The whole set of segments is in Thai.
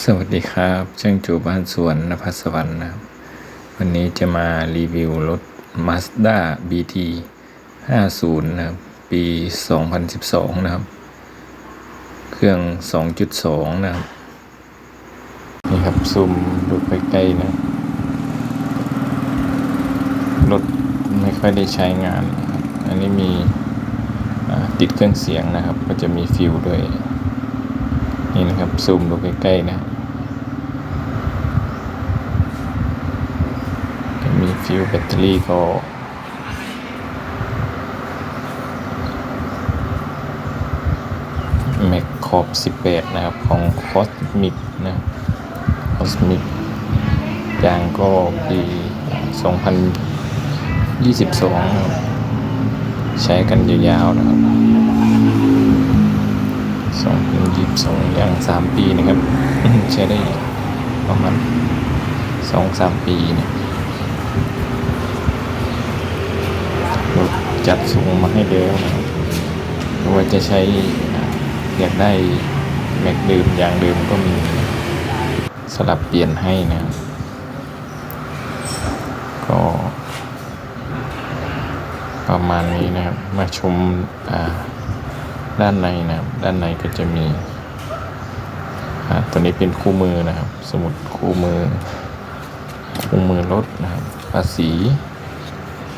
สวัสดีครับช่างจูบ้านสวนนภัสวรรค์นะครับ วันนี้จะมารีวิวรถ Mazda BT 50 นะครับ ปี 2012 นะครับ เครื่อง 2.2 นะครับ นี่ครับ ซูมดูใกล้ๆนะ รถไม่ค่อยได้ใช้งาน อันนี้มีติดเครื่องเสียงนะครับ ก็จะมีฟิวด้วย นี่นะครับ ซูมดูใกล้ๆนะจะมีฟิวแบตเตอรี่ก็แม็กขอบ18 นะครับ ของ Cosmic นะ Cosmic ยางก็ปี 2022นะครับใช้กันยาวๆนะครับ สองพันยี่สิบสองอย่างสามปีนะครับใช้ได้ประมาณสองสามปีเนี่ยรถจัดสูงมาให้แล้วนะครับหรือว่าจะใช้อ่าอยากได้แม็กเดิมอย่างเดิมก็มีสลับเปลี่ยนให้นะครับก็ประมาณนี้นะครับ มาชมอ่า ด้านในนะครับ ด้านในก็จะมีตัวนี้เป็นคู่มือนะครับ สมุดคู่มือ คู่มือรถนะครับภาษี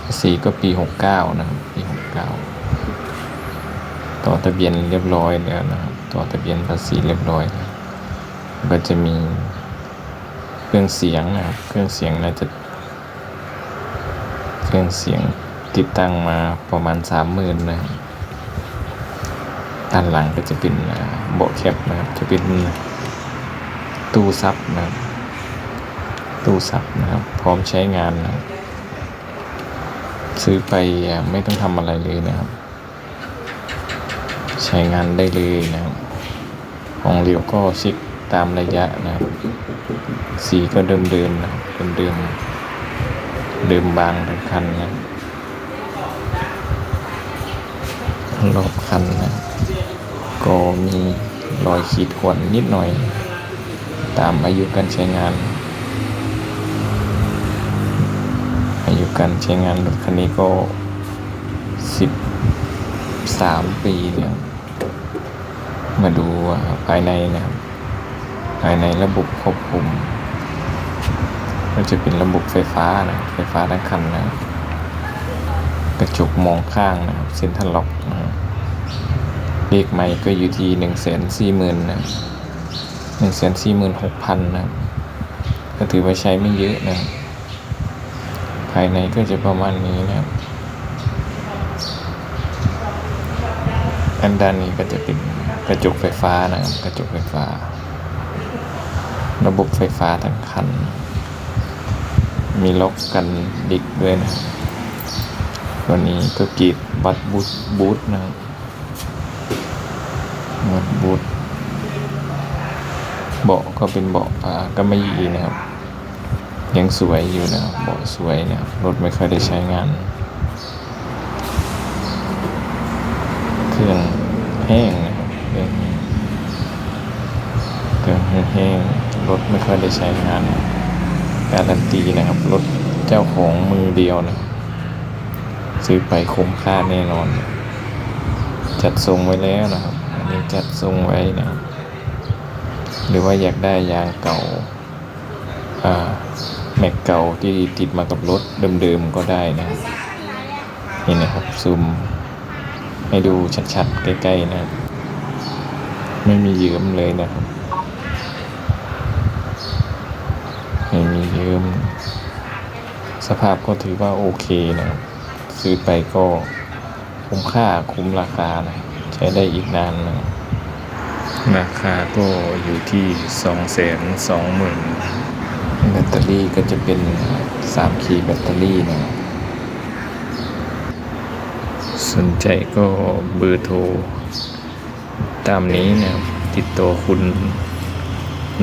ภาษีก็ปีหกเก้านะครับ ปีหกเก้าต่อทะเบียนเรียบร้อยแล้วนะครับ ต่อทะเบียนภาษีเรียบร้อย ก็จะมีเครื่องเสียงนะครับ เครื่องเสียงน่าจะเครื่องเสียงติดตั้งมาประมาณสามหมื่นนะครับ ด้านหลังก็จะเป็นเบาะแคปนะครับ จะเป็นตู้ซับนะครับ ตู้ซับนะครับ พร้อมใช้งานนะครับซื้อไปไม่ต้องทำอะไรเลยนะครับ ใช้งานได้เลยนะครับของเหลียวก็ช็คตามระยะนะครับ สีก็เดิมๆนะครับเดิมๆเดิมบางทั้งคันนะครับ รอบคันนะก็มีรอยขีดข่วนนิดหน่อย ตามอายุการใช้งาน อายุการใช้งานรถคันนี้ก็สิบสามปีเนี่ยมาดูภายในนะครับภายในระบบควบคุมก็จะเป็นระบบไฟฟ้านะไฟฟ้าทั้งคันนะกระจกมองข้างนะครับเซ็นทรัลล็อกนะครับ เลขใหม่ก็อยู่ที่หนึ่งแสนสี่หมื่นนะหนึ่งแสนสี่หมื่นหกพันนะก็ถือว่าใช้ไม่เยอะนะ ภายในก็จะประมาณนี้นะอันด้านนี้ก็จะเป็นกระจกไฟฟ้านะครับกระจกไฟฟ้า ระบบไฟฟ้าทั้งคัน มีล็อกกันดิกด้วยนะตัวนี้ก็กรีดบัตบูทบูทนะครับ หมวดบูทเบาะก็เป็นเบาะอ่ากำมะหยี่นะครับ ยังสวยอยู่นะครับเบาะสวยนะครับรถไม่ค่อยได้ใช้งาน เครื่องแห้งนะครับเครื่องเครื่องแห้งรถไม่ค่อยได้ใช้งานการันตีนะครับรถเจ้าของมือเดียวนะซื้อไปคุ้มค่าแน่นอน จัดทรงไว้แล้วนะครับ จัดทรงไว้นะหรือว่าอยากได้ยางเก่าแม็กเก่าที่ติดมากับรถเดิมๆก็ได้นะนี่นะครับซูมให้ดูชัดๆใกล้ๆนะ ไม่มีเยื้มเลยนะครับไม่มีเยื้มสภาพก็ถือว่าโอเคนะครับซื้อไปก็คุ้มค่าคุ้มราคานะ ใช้ได้อีกนานนะ ราคาก็อยู่ที่สองแสนสองหมื่นแบตเตอรี่ก็จะเป็นสามขีดแบตเตอรี่นะสนใจก็เบอร์โทร ตามนี้นะครับ ติดต่อคุณ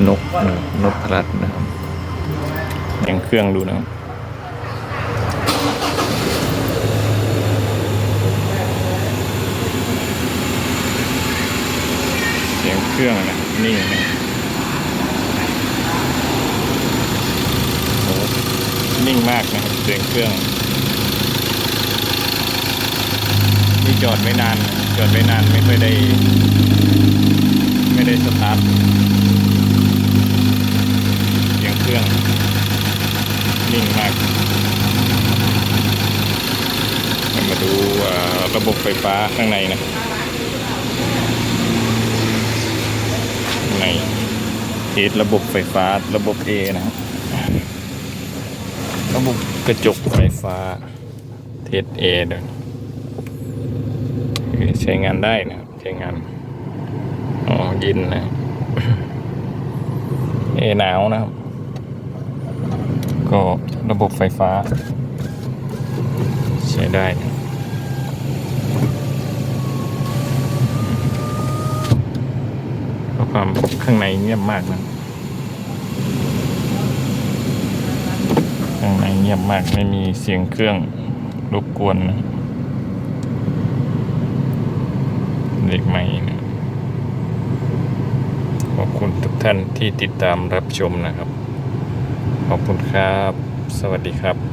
นกนะครับนกพลัดนะครับยังเครื่องดูนะครับ ครื่อง นะ นี่นะโอ้นิ่งมากนะครับเสียงเครื่องนี่จอดไม่นาน จอดไม่นานไม่ค่อยได้ ไม่ได้สตาร์ทเสียงเครื่อง นิ่งมากมาดูระบบไฟฟ้าข้างในนะ ในเทสระบบไฟฟ้าระบบ A นะครับ ระบบกระจกไฟฟ้า เทส A เดี๋ยวใช้งานได้นะครับ ใช้งานอ๋อย็นนะเอหนาวนะครับ ก็ระบบไฟฟ้า ใช้ได้นะเพ ราะความข้างในเงียบมากนะข้างในเงียบมากไม่มีเสียงเครื่องรบกวนนะเด็กใหม่นะขอบคุณทุกท่านที่ติดตามรับชมนะครับ ขอบคุณครับ สวัสดีครับ